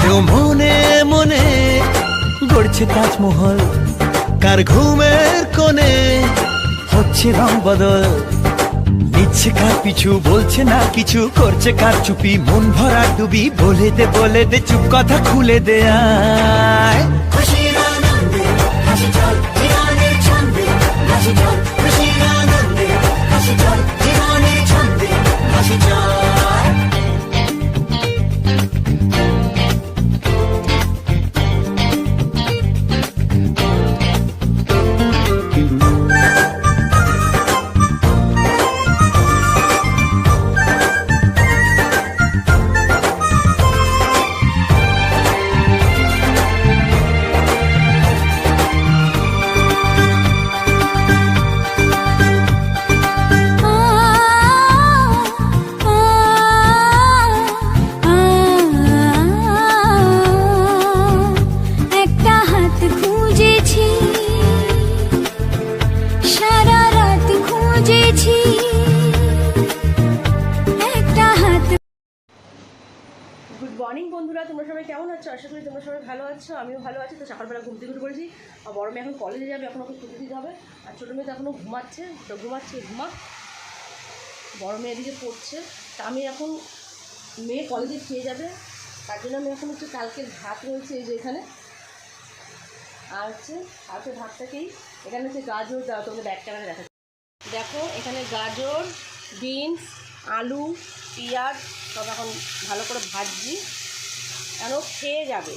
কেউ মনে মনে গড়ছে তাজমহল, কার ঘুমের কোণে হচ্ছে রং বদল। নিচ্ছে কার পিছু, বলছে না কিছু, করছে কার চুপি, মন ভরা ডুবি, বলে দে বলে দে, চুপ কথা খুলে দে, আয়। খুশির হাসি চল ছন্দে, হাসি চল। মর্নিং বন্ধুরা। তোমরা সবাই কেমন আছো? আশা করি তোমরা সবাই ভালো আছো, আমিও ভালো আছি। তো সকালবেলা ঘুম থেকে পড়েছি। আর বড় মেয়ে এখন কলেজে যাবে, এখন ওকে ছুটি দিতে হবে। আর ছোটো মেয়ে তো এখনও ঘুমাচ্ছে, তো ঘুমাচ্ছে ঘুমা বড় মেয়ে এদিকে পড়ছে। তা আমি এখন মেয়ে কলেজে খেয়ে যাবে। তার জন্য আমি এখন হচ্ছে কালকের ভাত রয়েছে এই যে এখানে। আর হচ্ছে কালকে ভাতটাকেই এখানে হচ্ছে গাজর দাও তোমাকে ব্যাগ ক্যামেরা দেখা দেখো, এখানে গাজর, বিনস, আলু, পেঁয়াজ, সব এখন ভালো করে ভাজছি। কেন খেয়ে যাবে।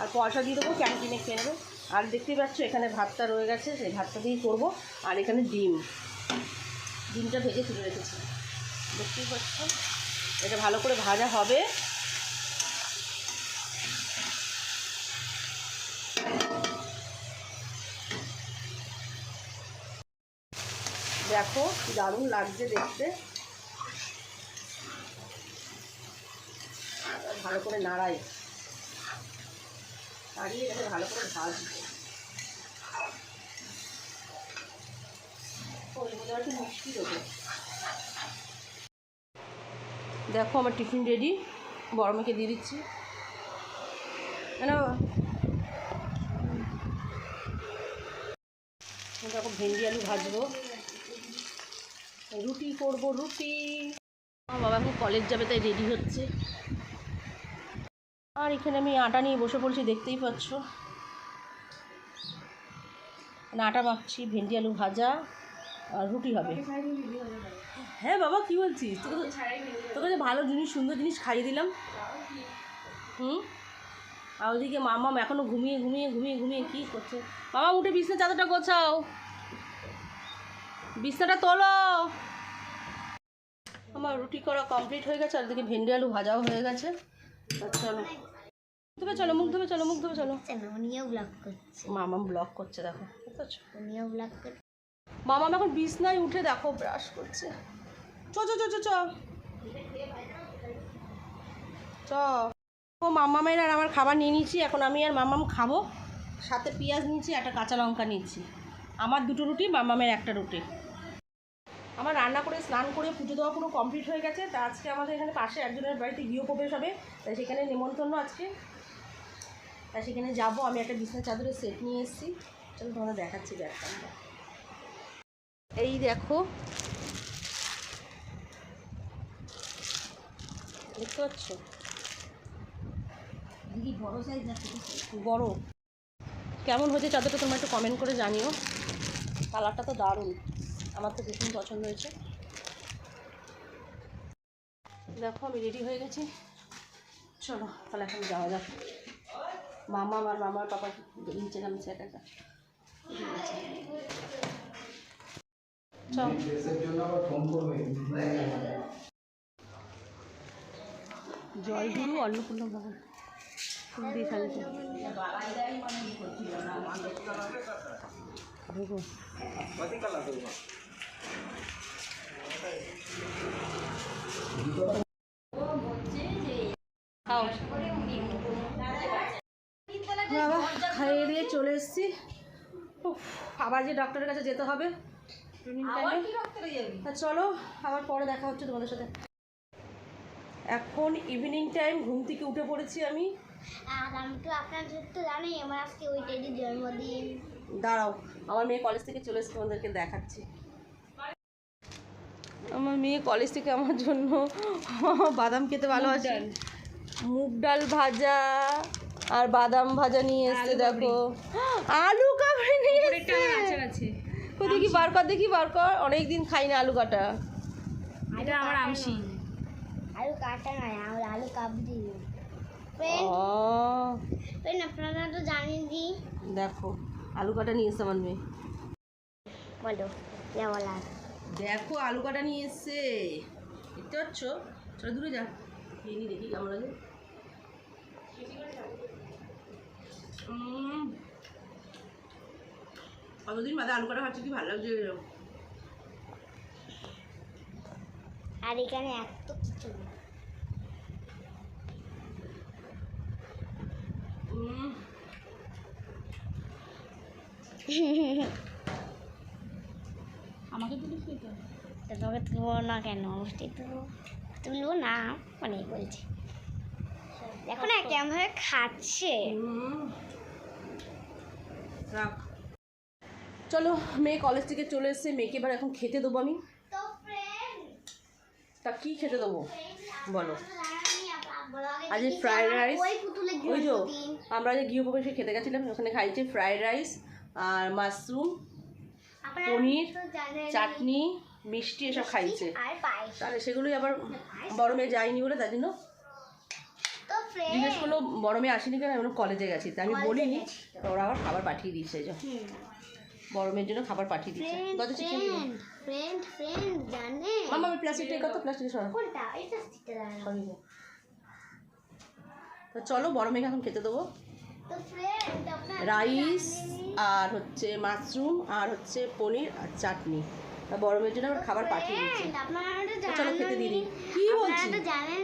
আর পয়সা দিয়ে দেবো ক্যান্টিনে খেয়ে নেবে। আর দেখতেই পাচ্ছ, এখানে ভাতটা রয়ে গেছে, সেই ভাতটা দিয়েই করব। আর এখানে ডিম। ডিমটা ভেজে তুলে রেখেছি। দেখতেই পাচ্ছ, এটা ভালো করে ভাজা হবে। দেখো, দারুণ লাগছে দেখতে। ভালো করে নাড়াই। নাড়িয়ে এটাকে ভালো করে ভাজবো। দেবো। দেখো, আমার টিফিন রেডি বড় মেয়েকে দিয়ে দিচ্ছি। কেন দেখো, ভেন্ডি আলু ভাজবো। রুটি করব, রুটি। আমার বাবা এখন কলেজ যাবে, তাই রেডি হচ্ছে। আর এখানে আমি আটা নিয়ে বসে পড়ছি, দেখতেই পাচ্ছ। আটা মাখছি, ভেন্ডি, আলু ভাজা আর রুটি হবে। হ্যাঁ বাবা, কি বলছিস? তোকে তোকে যে ভালো জিনিস, সুন্দর জিনিস খাইয়ে দিলাম। হুম? আর ওদিকে মামাম এখনও ঘুমিয়ে ঘুমিয়ে ঘুমিয়ে ঘুমিয়ে কী করছে? মামা, উঠে বিছনা চাদরটা গোছাও। বিছনাটা তোলো। আমার রুটি করা কমপ্লিট হয়ে গেছে, আর এদিকে ভেন্ডি, আলু ভাজাও হয়ে গেছে। আর চলো। ধোবে চলো মুখ ধোবে চলো মুখ ধোবে চলো। উনিও ব্লগ করছে। মামাম ব্লক করছে দেখো উনিও ব্লগ করছে মামাম এখন বিছনায় উঠে দেখো ব্রাশ করছে। চ চ চ চ চ। চ। ও মামামের আর আমার খাবার নিয়ে নিয়েছি এখন আমি আর মামাম খাব। সাথে পেঁয়াজ নিয়েছি একটা কাঁচা লঙ্কা নিয়েছি। আমার দুটো রুটি মামামের একটা রুটি। আমার রান্না করে স্নান করে পুজো দেওয়া পুরো কমপ্লিট হয়ে গেছে। তা আজকে আমাদের এখানে পাশে একজনের বাড়িতে গৃহপ্রবেশ হবে তাই সেখানে নিমন্ত্রণ আজকে। তাই সেখানে যাব, আমি একটা বিছনা চাদরের সেট নিয়ে এসেছি। চলো তোমাদের দেখাচ্ছি ব্যাগটা এই দেখো। দেখতে পাচ্ছ? বড় কেমন হয়েছে চাদরটা তোমরা একটু কমেন্ট করে জানিও। কালারটা তো দারুণ। আমার তো ভীষণ পছন্দ হয়েছে। দেখো, আমি রেডি হয়ে গেছি। চলো, তাহলে এখন যাওয়া যাক। মামা আর মামার পাপা নিচে নামছে একা একা। জয়গুরু অন্নপূর্ণা ভবন। ফুল চলে এসেছি। উফ, আবার যে ডক্টরের কাছে যেতে হবে। তা চলো আবার পরে দেখা হচ্ছে তোমাদের সাথে। এখন ইভিনিং টাইম ঘুম থেকে উঠে পড়েছি আমি। আর আমি তো আপনাদের তো জানি আমার আজকে ওই টেডির জন্মদিন। দাঁড়াও আমার মেয়ে কলেজ থেকে চলে এসে তোমাদেরকে দেখাচ্ছি। আমার মেয়ে কলেজ থেকে আমার জন্য বাদাম খেতে ভালোবাসে। মুগ ডাল ভাজা। আর বাদাম ভাজা নিয়ে এসছে দেখো। আলু কাবড়ি নিয়ে এসছে। কই দেখি বার কর দেখি বার কর। অনেকদিন খাই না আলু কাটা। এটা আমার আমসি আলু কাটা নয় আমার আলু কাবড়ি আপনারা তো জানেন কি দেখো আলু কাটা নিয়ে এসছে আমার মেয়ে। বলো দেখো আলু কাটা নিয়ে এসছে। দেখতে পাচ্ছ? চলো দূরে যা। নি দেখি কেমন লাগে। কতদিন বাদে আলু কাটা খাচ্ছি? কি ভালো লাগছে আর এখানে এত কিছু আমাকে দিলে খেতে তো তোকে তুলবো না কেন? অবশ্যই তুলবো। তুলবো না মানে বলছি। দেখো না কেমন ভাবে খাচ্ছে। রাখ। চলো মেয়ে কলেজ থেকে চলে এসছে মেয়েকে এবার এখন খেতে দেবো আমি। তা কি খেতে দেবো? বলো। আজ ওই যে জন্মদিন। আমরা যে গৃহপ্রবেশে খেতে গেছিলাম ওখানে খাইছে ফ্রাইড রাইস আর মাশরুম পনির, চাটনি মিষ্টি এসব খাইছে। তাহলে সেগুলোই আবার বড় মেয়ে যায়নি বলে তার জন্য জিজ্ঞেস করল বড় মেয়ে আসেনি কেন? আমরা কলেজে গেছি। তা আমি বলিনি ওরা আবার খাবার পাঠিয়ে দিয়েছে যে। বড় মেয়ের জন্য খাবার পাঠিয়ে দিয়েছে। গত চিকেন ফ্রেন্ড ফ্রেন্ড জানে? মামা আমি প্লাস্টিকটা কত? প্লাস্টিক সরা কোনটা? এটা তো চলো বড় মেয়েকে এখন খেতে দেবো। রাইস আর হচ্ছে মাশরুম আর হচ্ছে পনির আর চাটনি। বড় মেয়ের জন্য আবার খাবার পাঠিয়ে তো চলো খেতে দিদি কি বলছি? জানেন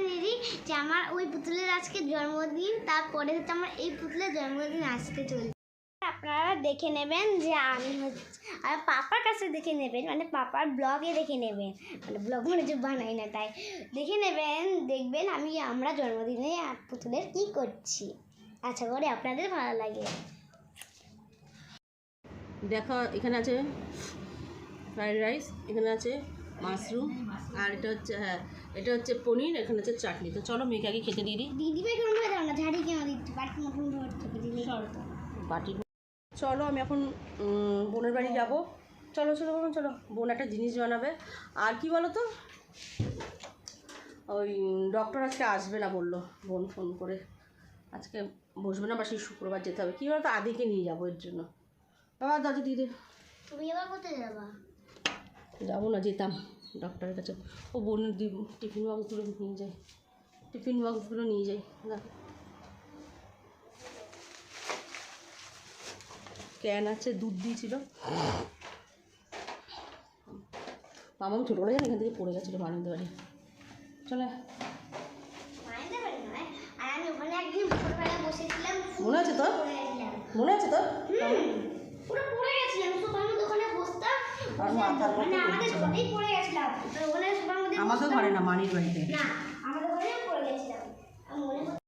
যে আমার ওই পুতুলের আজকে জন্মদিন, তারপরে হচ্ছে আমার এই পুতুলের জন্মদিন আসতে চলছে। আপনারা দেখে নেবেন যে আমি হচ্ছে আর পাপার কাছে দেখে নেবেন মানে পাপার ব্লগে দেখে নেবেন। মানে ব্লগ মানে যে বানাই না, তাই। দেখে নেবেন, দেখবেন আমি, আমরা জন্মদিনে পুতুলের কি করছি। আশা করি আপনাদের ভালো লাগে। দেখো, এখানে আছে ফ্রাইড রাইস, এখানে আছে মাশরুম, আর এটা হচ্ছে হ্যাঁ এটা হচ্ছে পনির এখানে হচ্ছে চাটনি। তো চলো মেয়েকে আগে খেতে দিয়ে দিই। দিদি ভাই কেমন যাও না ঝাড়ি কেমন দিচ্ছি বাড়ির মতন দিলে। বাটি। চলো আমি এখন বোনের বাড়ি যাব। চলো চলো বোন চলো। বোন একটা জিনিস বানাবে। আর কি বলো তো ওই ডক্টর আজকে আসবে না বলল বোন ফোন করে। আজকে বসবে না বা সেই শুক্রবার যেতে হবে। কী বলতো? আদিকে নিয়ে যাব এর জন্য। বাবা দাদি দিদি। তুমি এবার কোথায় যাবা? যাব না যেতাম। ডক্টরের কাছে। ও বোনের দি টিফিন বক্সগুলো নিয়ে যাই। টিফিন বক্সগুলো নিয়ে যাই দেখো ক্যান আছে দুধ দিয়েছিল। মামাম ছোটোবেলা জানি এখান থেকে পড়ে গেছিল বারান্দা বাড়ি। চলে। মনে আছে তোর? মনে আছে তোর? পুরো পড়ে গেছিলাম সোফার মধ্যে ওখানে বসতাম আর মাথার মানে মধ্যে আমাদের পড়ে গেছিলাম। ওখানে সোফার মধ্যে আমাদের ঘরে না মানির বাড়িতে না আমাদের ঘরেও পড়ে গেছিলাম। আমি মনে করছি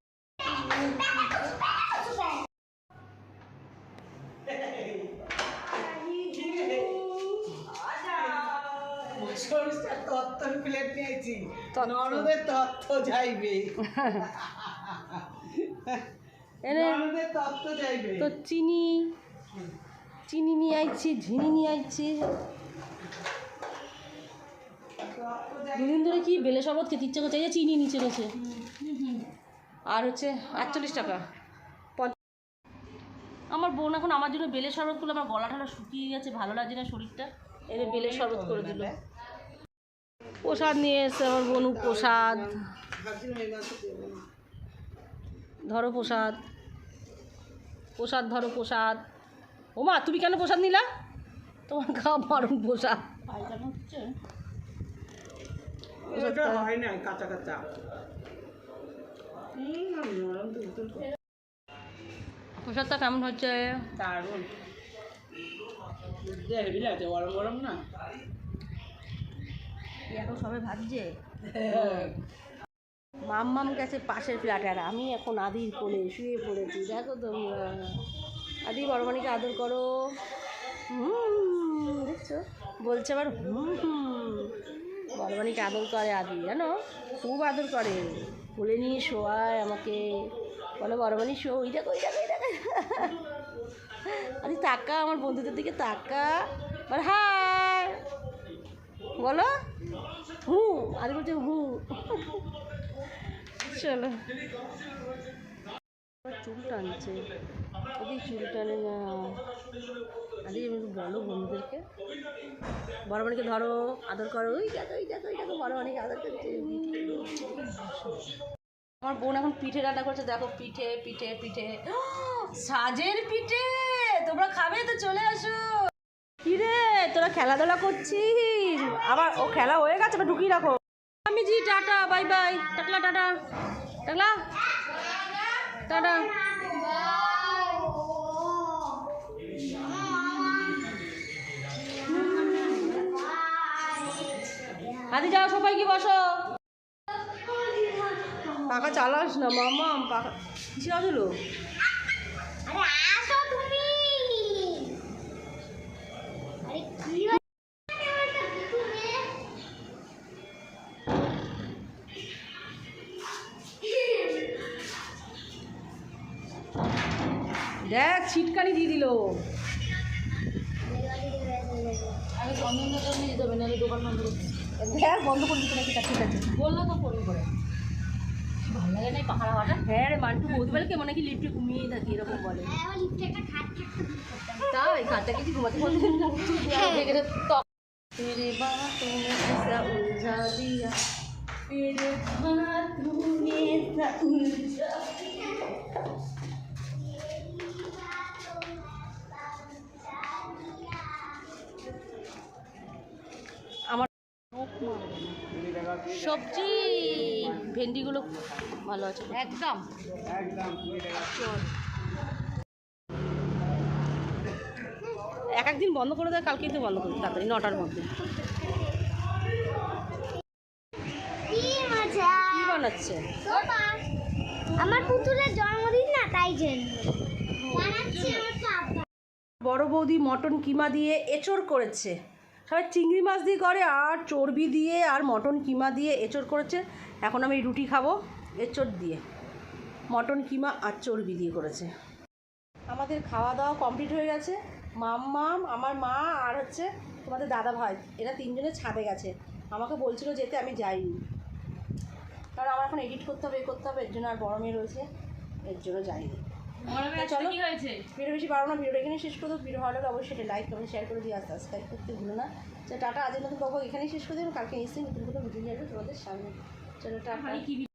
সরিষার তত্ত্বর প্লেট নিয়েছি তত্ত্ব। তত্ত্ব যাইবে। এনে তত্ত্ব যাইবে। তো চিনি। চিনি নিয়ে আইছি, ঝিনি নিয়ে আইছি। দুদিন ধরে কি বেলে শরবত খেতে ইচ্ছে করছে, এই চিনি নিচে রয়েছে। আর হচ্ছে আটচল্লিশ টাকা। আমার বোন এখন আমার জন্য বেলে শরবত করল আমার গলা ঠলা শুকিয়ে গেছে, ভালো লাগছে না শরীরটা। এনে বেলে শরবত করে দিল। প্রসাদ নিয়ে এসছে আমার বোন, প্রসাদ। ধরো প্রসাদ। প্রসাদ ধরো প্রসাদ। ও মা তুমি কেন প্রসাদ নিলা? তোমার খাওয়া বারণ প্রসাদ। হয় না কাঁচা কাঁচা। হুম, নরম প্রসাদটা কেমন হচ্ছে? দারুণ। হেভি লাগছে গরম গরম না? এখন সবাই ভাবছে হ্যাঁ। মাম্মাম গেছে পাশের ফ্ল্যাটে আর আমি এখন আদির কোলে শুয়ে পড়েছি। দেখো তোমরা। আদি বড়মানিকে আদর করো। দেখছ? বলছে আবার বড়মানিকে আদর করে আদি, জানো? খুব আদর করে। কোলে নিয়ে শোয়ায় আমাকে। বলে, বড়মানি, শো, ওই দেখো ওই দেখো ওই দেখো। আদি, তাকা, আমার বন্ধুদের দিকে তাকা। আর হাই। বলো হু আদি বলছে হু চলো। চুল টানছে। ওদি চুল টানে না। আদি বলো বন্ধুদেরকে। বড় মানিকে ধরো, আদর করো। ওই দেখো ওই দেখো ওই দেখো, বড় মানিকে আদর করছে। আমার বোন এখন পিঠে রান্না করছে। দেখো, পিঠে পিঠে পিঠে। সাজের পিঠে! তোমরা খাবে তো, চলে আসো। কি রে তোরা খেলাধুলা করছিস? আবার ও খেলা হয়ে গেছে ঢুকিয়ে রাখো। আমি জি টাটা বাই বাই টাকলা, টাটা। টাকলা। টাটা। আদি যাও সবাই কি বসো। পাখা চালাস না মামা পাখা কিসে আসলো? দেখ ছিটকানি দিয়ে দিল দেখ বন্ধ করে দিতে নাকি তা ঠিক আছে বললো তো ফোন করে ভালো লাগে না পাহাড়া হাওয়াটা হ্যাঁ রে মান্টু বৌদি বলে কেমন নাকি লিফটে ঘুমিয়ে থাকি এরকম বলে হ্যাঁ আমার লিফটে একটা খাট থাকতো তাই খাটটা কিছু ঘুমাতে বলতে तेरे बातों में ऐसा उलझा दिया तेरे बातों में ऐसा उलझा সবজি ভেন্ডিগুলো ভালো আছে। একদম। এক একদিন বন্ধ করে দেয় কালকে কিন্তু বন্ধ করে তাড়াতাড়ি নটার মধ্যে। কি বানাচ্ছে? আমার পুতুলের জন্মদিন না তাই জন্য। বড় বৌদি মটন কিমা দিয়ে এঁচড় করেছে। সবাই চিংড়ি মাছ দিয়ে করে আর চর্বি দিয়ে আর মটন কিমা দিয়ে এঁচড় করেছে। এখন আমি রুটি খাব এঁচড় দিয়ে। মটন কিমা আর চর্বি দিয়ে করেছে। আমাদের খাওয়া দাওয়া কমপ্লিট হয়ে গেছে। মাম্মাম, আমার মা আর হচ্ছে তোমাদের দাদা ভাই, এরা তিনজনে ছাদে গেছে। আমাকে বলছিল যেতে, আমি যাইনি। কারণ আমার এখন এডিট করতে হবে, এ করতে হবে, এর জন্য আর মেয়ে রয়েছে, এর জন্য যাইনি। চলো ভিডিও বেশি পারব না ভিডিওটা এখানে শেষ করে ভিডিও ভালো লাগলে অবশ্যই লাইক কমেন্ট শেয়ার করে দিয়ে আর সাবস্ক্রাইব করতে ভুলো না। চলো টাটা আজের মতো বাবু এখানেই শেষ করে দেবো কালকে এসে নতুন কোনো ভিডিও নিয়ে আসবে তোমাদের সামনে। চলো টাটা।